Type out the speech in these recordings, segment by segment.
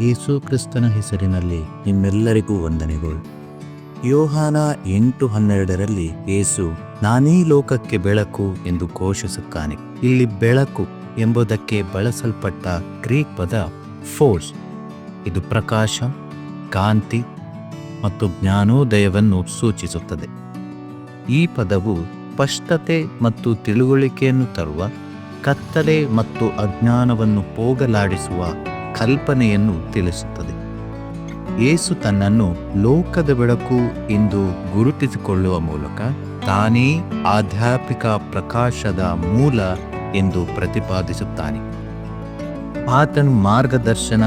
ಯೇಸು ಕ್ರಿಸ್ತನ ಹೆಸರಿನಲ್ಲಿ ನಿಮ್ಮೆಲ್ಲರಿಗೂ ವಂದನೆಗಳು. ಯೋಹಾನ ಎಂಟು ಹನ್ನೆರಡರಲ್ಲಿ ಯೇಸು, ನಾನೇ ಲೋಕಕ್ಕೆ ಬೆಳಕು ಎಂದು ಘೋಷಿಸುತ್ತಾನೆ. ಇಲ್ಲಿ ಬೆಳಕು ಎಂಬುದಕ್ಕೆ ಬಳಸಲ್ಪಟ್ಟ ಗ್ರೀಕ್ ಪದ ಫೋರ್ಸ್. ಇದು ಪ್ರಕಾಶ, ಕಾಂತಿ ಮತ್ತು ಜ್ಞಾನೋದಯವನ್ನು ಸೂಚಿಸುತ್ತದೆ. ಈ ಪದವು ಸ್ಪಷ್ಟತೆ ಮತ್ತು ತಿಳುವಳಿಕೆಯನ್ನು ತರುವ, ಕತ್ತಲೆ ಮತ್ತು ಅಜ್ಞಾನವನ್ನು ಹೋಗಲಾಡಿಸುವ ಕಲ್ಪನೆಯನ್ನು ತಿಳಿಸುತ್ತದೆ. ಯೇಸು ತನ್ನನ್ನು ಲೋಕದ ಬೆಳಕು ಎಂದು ಗುರುತಿಸಿಕೊಳ್ಳುವ ಮೂಲಕ ತಾನೇ ಆಧ್ಯಾತ್ಮಿಕ ಪ್ರಕಾಶದ ಮೂಲ ಎಂದು ಪ್ರತಿಪಾದಿಸುತ್ತಾನೆ. ಆತನು ಮಾರ್ಗದರ್ಶನ,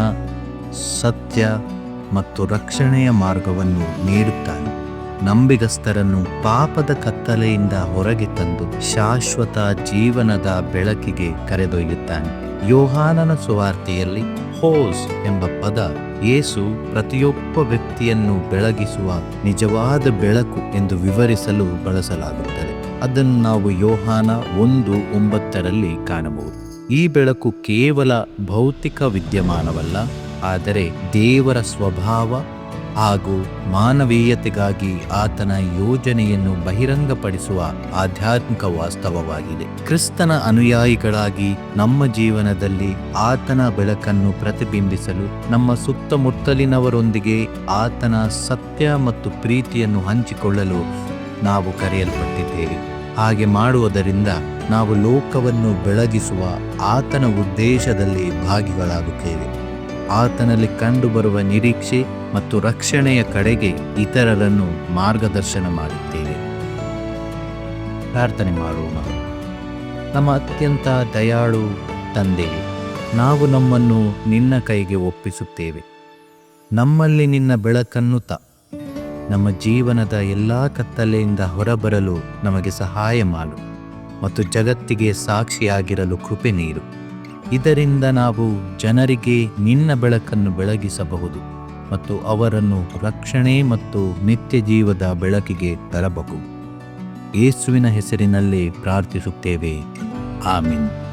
ಸತ್ಯ ಮತ್ತು ರಕ್ಷಣೆಯ ಮಾರ್ಗವನ್ನು ನೀಡುತ್ತಾನೆ. ನಂಬಿಗಸ್ತರನ್ನು ಪಾಪದ ಕತ್ತಲೆಯಿಂದ ಹೊರಗೆ ತಂದು ಶಾಶ್ವತ ಜೀವನದ ಬೆಳಕಿಗೆ ಕರೆದೊಯ್ಯುತ್ತಾನೆ. ಯೋಹಾನನ ಸುವಾರ್ತೆಯಲ್ಲಿ ಹೋಸ್ ಎಂಬ ಪದ ಯೇಸು ಪ್ರತಿಯೊಬ್ಬ ವ್ಯಕ್ತಿಯನ್ನು ಬೆಳಗಿಸುವ ನಿಜವಾದ ಬೆಳಕು ಎಂದು ವಿವರಿಸಲು ಬಳಸಲಾಗುತ್ತದೆ. ಅದನ್ನು ನಾವು ಯೋಹಾನ ಒಂದು ಒಂಬತ್ತರಲ್ಲಿ ಕಾಣಬಹುದು. ಈ ಬೆಳಕು ಕೇವಲ ಭೌತಿಕ ವಿದ್ಯಮಾನವಲ್ಲ, ಆದರೆ ದೇವರ ಸ್ವಭಾವ ಹಾಗೂ ಮಾನವೀಯತೆಗಾಗಿ ಆತನ ಯೋಜನೆಯನ್ನು ಬಹಿರಂಗಪಡಿಸುವ ಆಧ್ಯಾತ್ಮಿಕ ವಾಸ್ತವವಾಗಿದೆ. ಕ್ರಿಸ್ತನ ಅನುಯಾಯಿಗಳಾಗಿ ನಮ್ಮ ಜೀವನದಲ್ಲಿ ಆತನ ಬೆಳಕನ್ನು ಪ್ರತಿಬಿಂಬಿಸಲು ನಮ್ಮ ಸುತ್ತಮುತ್ತಲಿನವರೊಂದಿಗೆ ಆತನ ಸತ್ಯ ಮತ್ತು ಪ್ರೀತಿಯನ್ನು ಹಂಚಿಕೊಳ್ಳಲು ನಾವು ಕರೆಯಲ್ಪಟ್ಟಿದ್ದೇವೆ. ಹಾಗೆ ಮಾಡುವುದರಿಂದ ನಾವು ಲೋಕವನ್ನು ಬೆಳಗಿಸುವ ಆತನ ಉದ್ದೇಶದಲ್ಲಿ ಭಾಗಿಗಳಾಗುತ್ತೇವೆ. ಆತನಲ್ಲಿ ಕಂಡುಬರುವ ನಿರೀಕ್ಷೆ ಮತ್ತು ರಕ್ಷಣೆಯ ಕಡೆಗೆ ಇತರರನ್ನು ಮಾರ್ಗದರ್ಶನ ಮಾಡುತ್ತೇವೆ ಪ್ರಾರ್ಥನೆ ಮಾಡೋಣ. ನಮ್ಮ ಅತ್ಯಂತ ದಯಾಳು ತಂದೆ, ನಾವು ನಮ್ಮನ್ನು ನಿನ್ನ ಕೈಗೆ ಒಪ್ಪಿಸುತ್ತೇವೆ. ನಮ್ಮಲ್ಲಿ ನಿನ್ನ ಬೆಳಕನ್ನು ತ. ನಮ್ಮ ಜೀವನದ ಎಲ್ಲ ಕತ್ತಲೆಯಿಂದ ಹೊರಬರಲು ನಮಗೆ ಸಹಾಯ ಮಾಡು ಮತ್ತು ಜಗತ್ತಿಗೆ ಸಾಕ್ಷಿಯಾಗಿರಲು ಕೃಪೆ ನೀಡು. ಇದರಿಂದ ನಾವು ಜನರಿಗೆ ನಿನ್ನ ಬೆಳಕನ್ನು ಬೆಳಗಿಸಬಹುದು ಮತ್ತು ಅವರನ್ನು ರಕ್ಷಣೆ ಮತ್ತು ನಿತ್ಯ ಜೀವದ ಬೆಳಕಿಗೆ ತರಬಹುದು. ಯೇಸುವಿನ ಹೆಸರಿನಲ್ಲಿ ಪ್ರಾರ್ಥಿಸುತ್ತೇವೆ. ಆಮೀನ್.